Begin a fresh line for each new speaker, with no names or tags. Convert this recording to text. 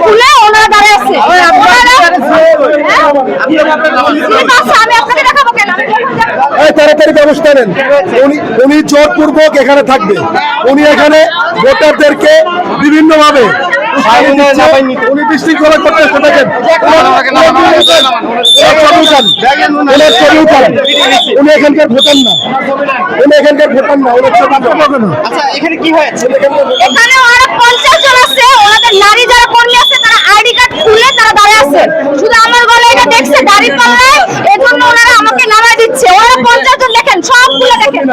খুলে ওনারা দাঁড়িয়ে আছে। হ্যাঁ? আমি আপনাকে দেখাবো কেন?
তাড়াতাড়ি ব্যবস্থা নেন। উনি উনি জোরপূর্বক এখানে থাকবে। উনি এখানে ভোটারদেরকে বিভিন্ন ভাবে উনি বিশৃঙ্খলা করতে থাকেন উনি এখানকার ভোটার না। উনি এখানকার ভোটার না। উনি ছবি তুলবেন না।
আচ্ছা এখানে কি হয়েছে?
এখানে ওরা পঞ্চাশ জন আছে ওনাদের নারী যারা কর্মী আছে তারা আইডি কার্ড খুলে তারা দাঁড়িয়ে আছে শুধু আমার গলায় এটা দেখছে দাড়ি পাল্লায় এজন্য ওনারা আমাকে নামায় দিচ্ছে। ওরা পঞ্চাশ জন দেখেন, সবগুলো দেখেন।